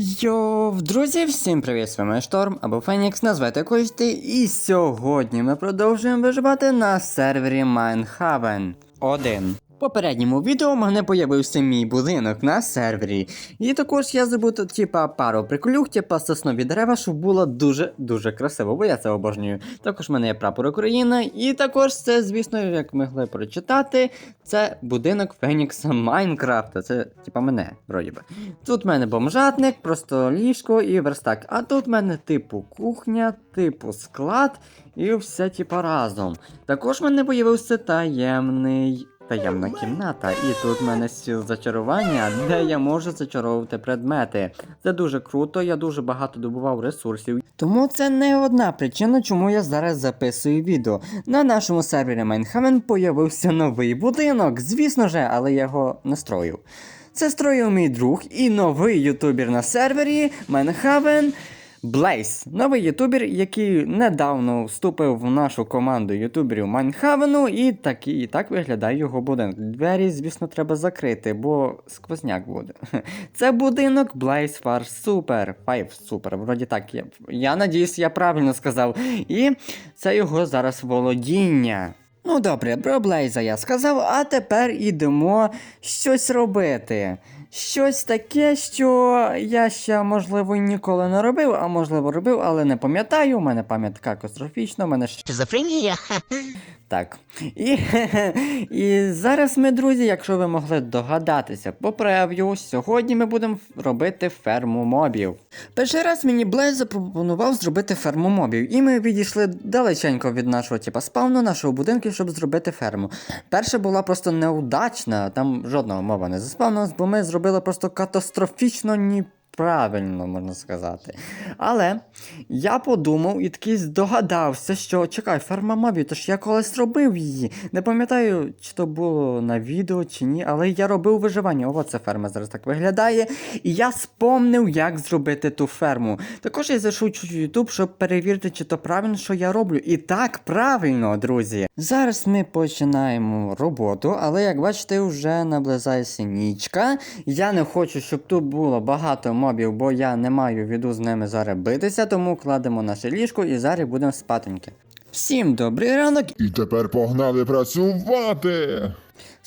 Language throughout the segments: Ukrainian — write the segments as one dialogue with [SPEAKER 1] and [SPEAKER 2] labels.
[SPEAKER 1] Йоу, друзі, всім привіт, з вами Шторм або Фенікс, назвати якось. І сьогодні ми продовжуємо виживати на сервері Майнхавен 1. Попередньому відео в мене появився мій будинок на сервері. І також я забув тут, типа, пару приколюх, типа соснові дерева, щоб було дуже-дуже красиво, бо я це обожнюю. Також в мене є прапор України, і також це, звісно, як могли прочитати, це будинок Фенікса Майнкрафта. Це, типа, мене, вроді би. Тут в мене бомжатник, просто ліжко і верстак. А тут в мене типу кухня, типу склад і все типа разом. Також в мене появився таємний. Таємна кімната, і тут в мене стіл зачарування, де я можу зачаровувати предмети. Це дуже круто, я дуже багато добував ресурсів. Тому це не одна причина, чому я зараз записую відео. На нашому сервері Майнхамен появився новий будинок, звісно же, але я його настроїв. Це строїв мій друг і новий ютубер на сервері Манхавен Блейс. Новий ютубер, який недавно вступив в нашу команду ютуберів Майнхавену, і так, і так виглядає його будинок. Двері, звісно, треба закрити, бо сквозняк буде. Це будинок Блейс Фар Супер. Файв Супер. Вроді так. Я, я надіюсь, я правильно сказав. І це його зараз володіння. Ну добре, про Блейза я сказав, а тепер ідемо щось робити. Щось таке, що я ще, можливо, ніколи не робив, а можливо робив, але не пам'ятаю. У мене пам'ять катастрофічна, у мене
[SPEAKER 2] Шизофренія?
[SPEAKER 1] так. І, і зараз ми, друзі, якщо ви могли догадатися по прев'ю, сьогодні ми будемо робити ферму мобів. Перший раз мені Блейз запропонував зробити ферму мобів, і ми відійшли далеченько від нашого типа спавну, нашого будинку, щоб зробити ферму. Перша була просто неудачна, там жодного моба не заспавнилась, бо ми зробили просто катастрофічно ні. Правильно можна сказати. Але я подумав і такий здогадався, що чекай, ферма мобів, то ж я колись робив її. Не пам'ятаю, чи то було на відео, чи ні, але я робив виживання. Ось ця ферма зараз так виглядає. І я спомнив, як зробити ту ферму. Також я зайшов в YouTube, щоб перевірити, чи то правильно, що я роблю. І так, правильно, друзі. Зараз ми починаємо роботу, але як бачите, вже наближається нічка. Я не хочу, щоб тут було багато мобів, бо я не маю віду з ними зараз битися, тому кладемо наше ліжко і зараз будемо спатоньки. Всім добрий ранок.
[SPEAKER 3] І тепер погнали працювати.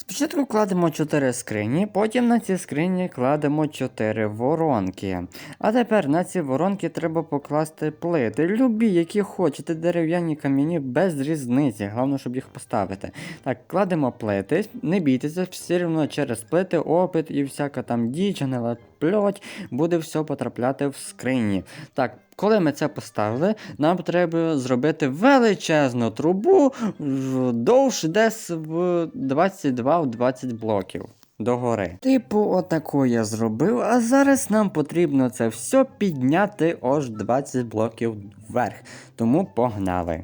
[SPEAKER 1] Спочатку кладемо 4 скрині, потім на ці скрині кладемо 4 воронки. А тепер на ці воронки треба покласти плити. Любі, які хочете, дерев'яні камінні без різниці. Головне, щоб їх поставити. Так, кладемо плити, не бійтеся, все одно через плити, опит і всяка там діч, гнила пльоть, буде все потрапляти в скрині. Так, коли ми це поставили, нам треба зробити величезну трубу довж десь в 22-20 блоків. Догори. Типу, отаку я зробив, а зараз нам потрібно це все підняти аж 20 блоків вверх. Тому погнали.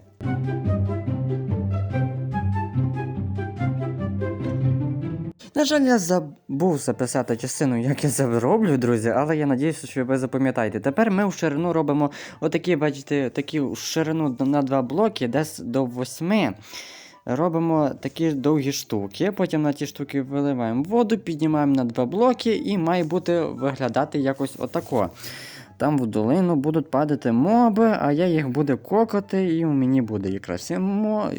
[SPEAKER 1] На жаль, я забув записати частину, як я це роблю, друзі, але я надіюся, що ви запам'ятаєте. Тепер ми в ширину робимо отакі, бачите, такі ширину на два блоки, десь до восьми. Робимо такі довгі штуки, потім на ті штуки виливаємо воду, піднімаємо на два блоки і має бути виглядати якось отако. Там в долину будуть падати моби, а я їх буду кокати, і мені буде якраз мо...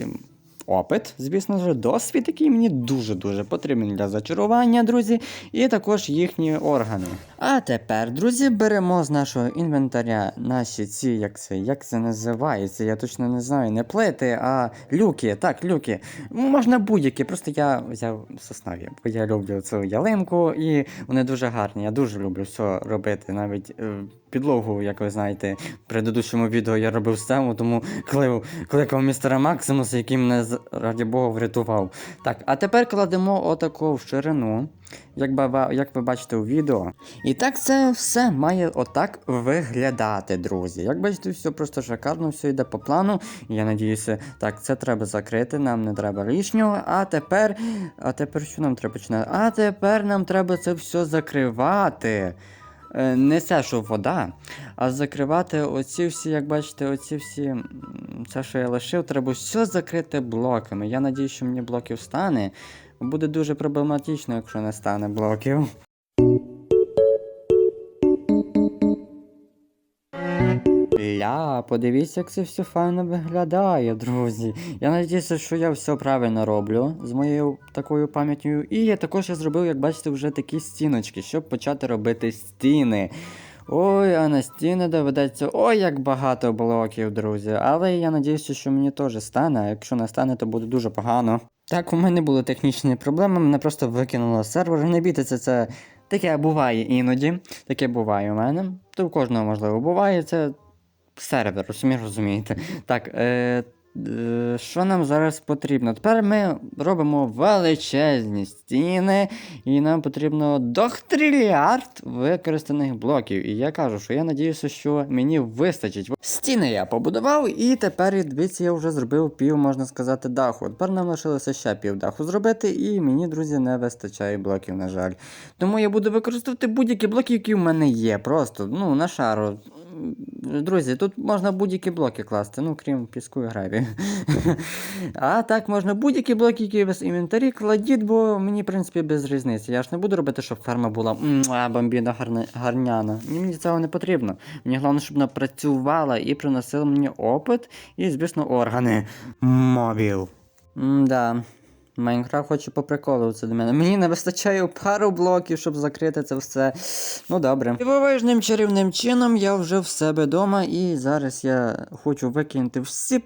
[SPEAKER 1] опит, звісно ж, досвід, який мені дуже-дуже потрібен для зачарування, друзі, і також їхні органи. А тепер, друзі, беремо з нашого інвентаря наші ці, як це, як це називається, я точно не знаю, не плити, а люки. Так, люки. Можна будь-які, просто я взяв соснові, бо я люблю цю ялинку, і вони дуже гарні. Я дуже люблю все робити, навіть. е, Підлогу, як ви знаєте, в предыдущому відео я робив стему, тому кликав, містера Максимуса, який мене раді Бога врятував. Так, а тепер кладемо отаку в ширину, як, ба- як ви бачите у відео. І так це все має отак виглядати, друзі. Як бачите, все просто шикарно, все йде по плану. Я надіюся, так, це треба закрити, нам не треба лишнього. А тепер. А тепер що нам треба починати? А тепер нам треба це все закривати. Е, Не це, що вода, а закривати оці всі, як бачите, оці всі. Це, що я лишив, треба все закрити блоками. Я надію, що мені блоків стане. Буде дуже проблематично, якщо не стане блоків. Ля, подивіться, як це все файно виглядає, друзі. Я надіюся, що я все правильно роблю з моєю такою пам'яттю. І я також я зробив, як бачите, вже такі стіночки, щоб почати робити стіни. Ой, а на стіни доведеться ой, як багато блоків, друзі. Але я надіюся, що мені теж стане, а якщо не стане, то буде дуже погано. Так, у мене були технічні проблеми, мене просто викинуло з сервера. Не бійтеся, це таке буває іноді. Таке буває у мене. То у кожного, можливо, буває. Це сервер, самі розумієте. Так, е, е, що нам зараз потрібно? Тепер ми робимо величезні стіни, і нам потрібно дохтриліард використаних блоків. І я кажу, що я надіюся, що мені вистачить. Стіни я побудував, і тепер, дивіться, я вже зробив пів, можна сказати, даху. Тепер нам лишилося ще пів даху зробити, і мені, друзі, не вистачає блоків, на жаль. Тому я буду використовувати будь-які блоки, які в мене є. Просто, ну, на шару. Друзі, тут можна будь-які блоки класти, ну крім піску і гравію. а так можна будь-які блоки, які в інвентарі кладіть, бо мені, в принципі, без різниці. Я ж не буду робити, щоб ферма була бомбіна гарняна. Мені цього не потрібно. Мені головне, щоб вона працювала і приносила мені опит і, звісно, органи. Мобіл. Да. Майнкрафт хоче поприколуватися до мене. Мені не вистачає пару блоків, щоб закрити це все. Ну добре. Дивовижним чарівним чином я вже в себе вдома, і зараз я хочу викинути всі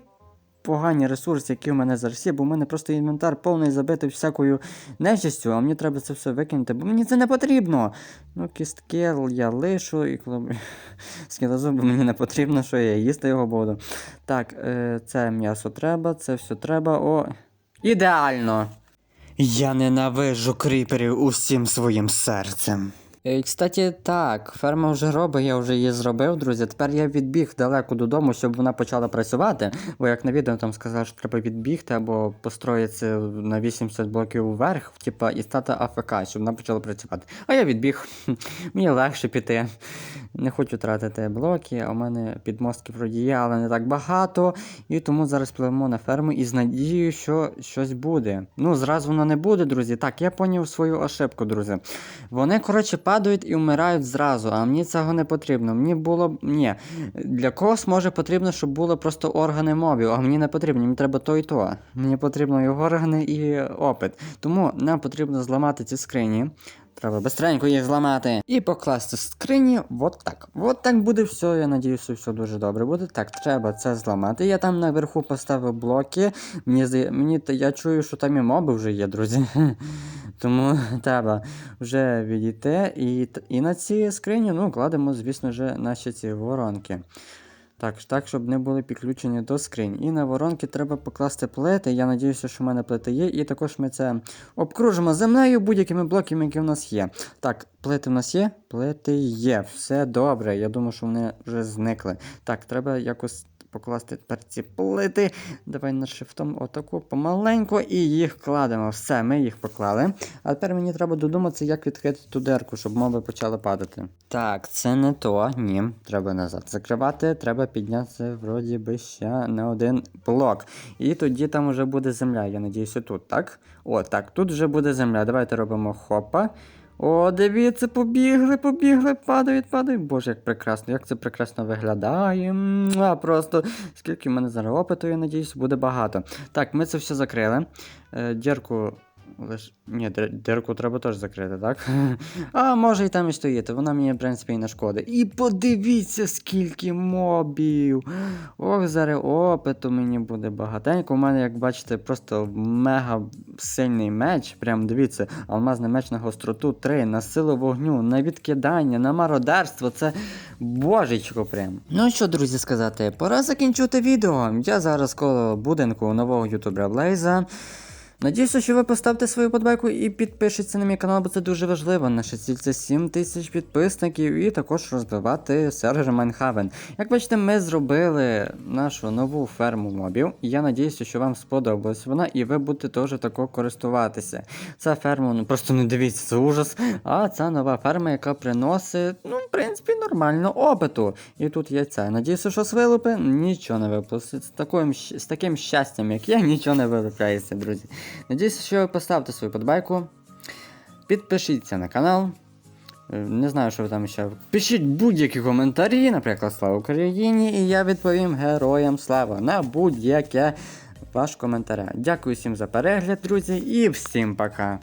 [SPEAKER 1] погані ресурси, які в мене зараз є, бо в мене просто інвентар повний забитий всякою нечистю, а мені треба це все викинути, бо мені це не потрібно. Ну, кістки я лишу, і коли скілозуби мені не потрібно, що я їсти його буду. Так, е, це м'ясо треба, це все треба. О. Ідеально. Я ненавижу кріперів усім своїм серцем. Е, Кстати, так, ферма вже робить, я вже її зробив, друзі. Тепер я відбіг далеко додому, щоб вона почала працювати. Бо як на відео там сказав, що треба відбігти або построїтися на 80 блоків вверх, типа, і стати АФК, щоб вона почала працювати. А я відбіг. Мені легше піти. Не хочу тратити блоки, а у мене підмостків вроді є, але не так багато. І тому зараз пливемо на ферму і з надією, що щось буде. Ну, зразу воно не буде, друзі. Так, я поняв свою ошибку, друзі. Вони, коротше, падають і вмирають зразу, а мені цього не потрібно. Мені було. Ні. Для когось може потрібно, щоб були просто органи мобів, а мені не потрібно, мені треба то і то. Мені потрібно і органи, і опит. Тому нам потрібно зламати ці скрині. Треба быстренько їх зламати. І покласти в скрині. От так. От так буде все. Я надіюся, все дуже добре буде. Так, треба це зламати. Я там наверху поставив блоки. Мені здає- мені я чую, що там і моби вже є, друзі. Тому треба вже відійти. І, і на ці скрині, ну, кладемо, звісно ж, наші ці воронки. Так, так, щоб не були підключені до скринь. І на воронки треба покласти плити. Я надіюся, що в мене плити є. І також ми це обкружимо землею будь-якими блоками, які в нас є. Так, плити в нас є? Плити є. Все добре. Я думаю, що вони вже зникли. Так, треба якось покласти тепер ці плити. Давай на шифтом отаку помаленьку і їх кладемо. Все, ми їх поклали. А тепер мені треба додуматися, як відкрити ту дерку, щоб моби почали падати. Так, це не то. Ні. Треба назад закривати. Треба піднятися вроді би ще на один блок. І тоді там вже буде земля. Я надіюся, тут, так? О, так, тут вже буде земля. Давайте робимо хопа. О, дивіться, побігли, побігли, падають, падають. Боже, як прекрасно, як це прекрасно виглядає. А просто скільки в мене зараз опиту, я надіюсь, буде багато. Так, ми це все закрили. Е, дірку. Ні, дир- дирку треба теж закрити, так? А може і там і стоїти, вона мені, в принципі, і не шкодить. І подивіться, скільки мобів. Ох, зараз опиту мені буде багатенько. У мене, як бачите, просто мега сильний меч. Прям дивіться, алмазний меч на гостроту 3, на силу вогню, на відкидання, на мародерство. Це божечко прям. Ну що, друзі, сказати, пора закінчити відео. Я зараз коло будинку нового ютубера Блейза. Надіюся, що ви поставите свою подбайку і підпишіться на мій канал, бо це дуже важливо. Наша ціль це 7 тисяч підписників і також розвивати сервер Майнхавен. Як бачите, ми зробили нашу нову ферму мобів. Я надіюся, що вам сподобалась вона, і ви будете теж тако користуватися. Ця ферма, ну просто не дивіться, це ужас. А це нова ферма, яка приносить, ну, в принципі, нормально опиту. І тут яйця. Надіюся, що з вилупи нічого не виплатиться. З таким, з таким щастям, як я, нічого не вилупляється, друзі. Надіюся, що ви поставите свою подбайку. Підпишіться на канал. Е, Не знаю, що ви там ще. Пишіть будь-які коментарі, наприклад, слава Україні, і я відповім героям слава на будь-яке ваш коментаря. Дякую всім за перегляд, друзі, і всім пока.